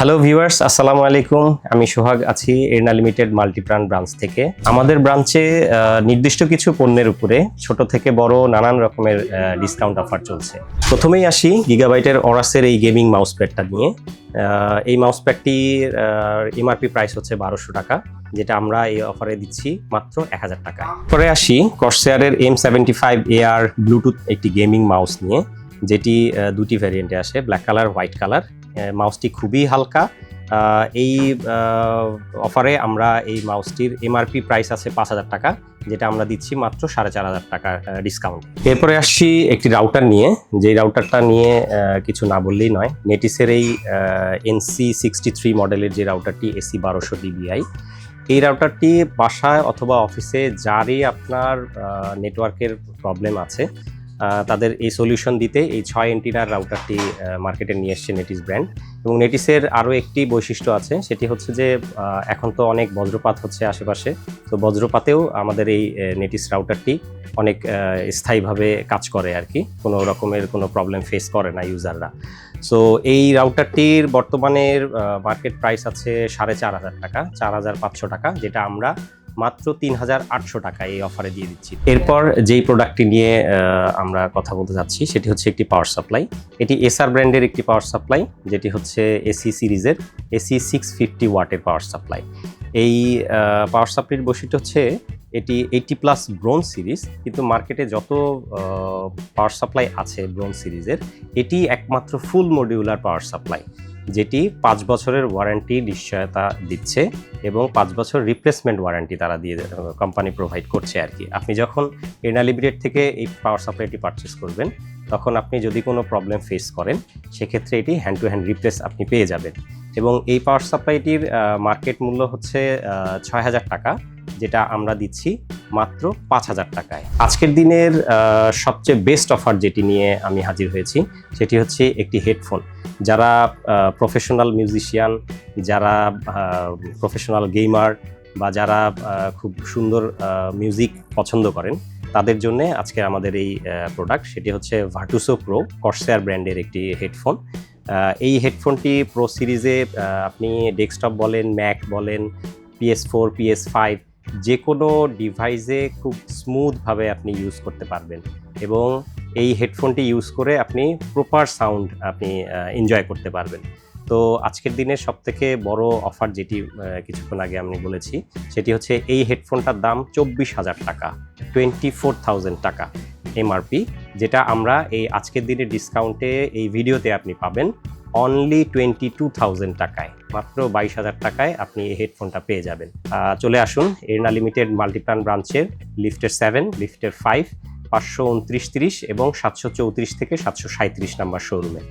Hello viewers আসসালামু আলাইকুম আমি সোহাগ আছি এরনা লিমিটেড মাল্টিপ্রাণ ব্রাঞ্চ থেকে। আমাদের ব্রাঞ্চে নির্দিষ্ট কিছু পণ্যের উপরে ছোট থেকে বড় নানান রকমের ডিসকাউন্ট অফার চলছে। প্রথমেই আসি গিগাবাইটের অরাসের এই গেমিং মাউস প্যাডটা নিয়ে। এই মাউস প্যাডটির এমআরপি প্রাইস হচ্ছে বারোশো টাকা, যেটা আমরা এই অফারে দিচ্ছি মাত্র এক হাজার টাকা। পরে আসি কর্সেয়ারের M seventy five air Bluetooth একটি গেমিং মাউস নিয়ে, যেটি দুটি ভ্যারিয়েন্টে আসে ব্ল্যাক কালার হোয়াইট কালার মাউসটি খুবই হালকা। এই অফারে আমরা এই মাউসটির এমআরপি প্রাইস আছে পাঁচ হাজার টাকা, যেটা আমরা দিচ্ছি মাত্র সাড়ে চার হাজার টাকা ডিসকাউন্ট এরপরে আসছি একটি রাউটার নিয়ে যে রাউটারটা নিয়ে কিছু না বললেই নয় নেটিসের এই এনসি সিক্সটি থ্রি মডেলের যে রাউটারটি এসি বারোশো ডিবিআই এই রাউটারটি বাসায় অথবা অফিসে যারই আপনার নেটওয়ার্কের প্রবলেম আছে তাদের এই সলিউশন দিতে এই ছয় এন্টিনার রাউটারটি মার্কেটে নিয়ে এসছে নেটিস ব্র্যান্ড এবং নেটিসের আরও একটি বৈশিষ্ট্য আছে, সেটি হচ্ছে যে এখন তো অনেক বজ্রপাত হচ্ছে আশেপাশে। তো বজ্রপাতেও আমাদের এই নেটিস রাউটারটি অনেক স্থায়ীভাবে কাজ করে আর কি। কোনো রকমের কোনো প্রবলেম ফেস করে না ইউজাররা সো এই রাউটারটির বর্তমানের মার্কেট প্রাইস আছে সাড়ে চার হাজার টাকা, চার হাজার পাঁচশো টাকা, যেটা আমরা মাত্র তিন হাজার আটশো টাকা এই অফারে দিয়ে দিচ্ছি। এরপর যেই প্রোডাক্টটি নিয়ে আমরা কথা বলতে যাচ্ছি, সেটি হচ্ছে একটি পাওয়ার সাপ্লাই এটি এসআর ব্র্যান্ডের একটি পাওয়ার সাপ্লাই যেটি হচ্ছে এসি সিরিজের এসি সিক্স ফিফটি ওয়াটের পাওয়ার সাপ্লাই এই পাওয়ার সাপ্লাইয়ের বৈশিষ্ট্য হচ্ছে, এটি এইটি প্লাস ব্রোঞ্জ সিরিজ কিন্তু মার্কেটে যত পাওয়ার সাপ্লাই আছে ব্রোঞ্জ সিরিজের এটি একমাত্র ফুল মডিউলার পাওয়ার সাপ্লাই যেটি পাঁচ বছরের ওয়ারেন্টি নিশ্চয়তা দিচ্ছে এবং পাঁচ বছর রিপ্লেসমেন্ট ওয়ারেন্টি তারা দিয়ে কোম্পানি প্রোভাইড করছে আর কি। আপনি যখন এনা লিমিটেড থেকে এই পাওয়ার সাপ্লাইটি পারচেস করবেন, তখন আপনি যদি কোনো প্রবলেম ফেস করেন, সেক্ষেত্রে এটি হ্যান্ড টু হ্যান্ড রিপ্লেস আপনি পেয়ে যাবেন। এবং এই পাওয়ার সাপ্লাইটির মার্কেট মূল্য হচ্ছে ছয় হাজার টাকা, যেটা আমরা দিচ্ছি মাত্র পাঁচ হাজার টাকায়। আজকের দিনের সবচেয়ে বেস্ট অফার যেটি নিয়ে আমি হাজির হয়েছি, সেটি হচ্ছে একটি হেডফোন যারা প্রফেশনাল মিউজিশিয়ান যারা প্রফেশনাল গেমার বা যারা খুব সুন্দর মিউজিক পছন্দ করেন, তাদের জন্য আজকে আমাদের এই প্রোডাক্ট সেটি হচ্ছে ভার্টুসো প্রো কর্সেয়ার ব্র্যান্ডের একটি হেডফোন এই হেডফোনটি প্রো সিরিজে আপনি ডেস্কটপ বলেন ম্যাক বলেন পিএস ফোর পিএস ফাইভ যে কোনো ডিভাইসে খুব স্মুথভাবে আপনি ইউজ করতে পারবেন। এবং এই হেডফোনটি ইউজ করে আপনি প্রপার সাউন্ড আপনি এনজয় করতে পারবেন। তো আজকের দিনের সবথেকে বড় অফার যেটি কিছুক্ষণ আগে আমি বলেছি, সেটি হচ্ছে এই হেডফোনটার দাম চব্বিশ হাজার টাকা টোয়েন্টি ফোর থাউজেন্ড টাকা এমআরপি যেটা আমরা এই আজকের দিনের ডিসকাউন্টে এই ভিডিওতে আপনি পাবেন অনলি টোয়েন্টি টু থাউজেন্ড টাকায়, মাত্র বাইশ হাজার টাকায় আপনি এই হেডফোনটা পেয়ে যাবেন। চলে আসুন, এরনা লিমিটেড মাল্টিপ্লান ব্রাঞ্চের লিফটের সেভেন লিফটের ফাইভ পাঁচশো উনত্রিশ তিরিশ এবং সাতশো চৌত্রিশ থেকে সাতশো সাঁত্রিশ নাম্বার শোরুমে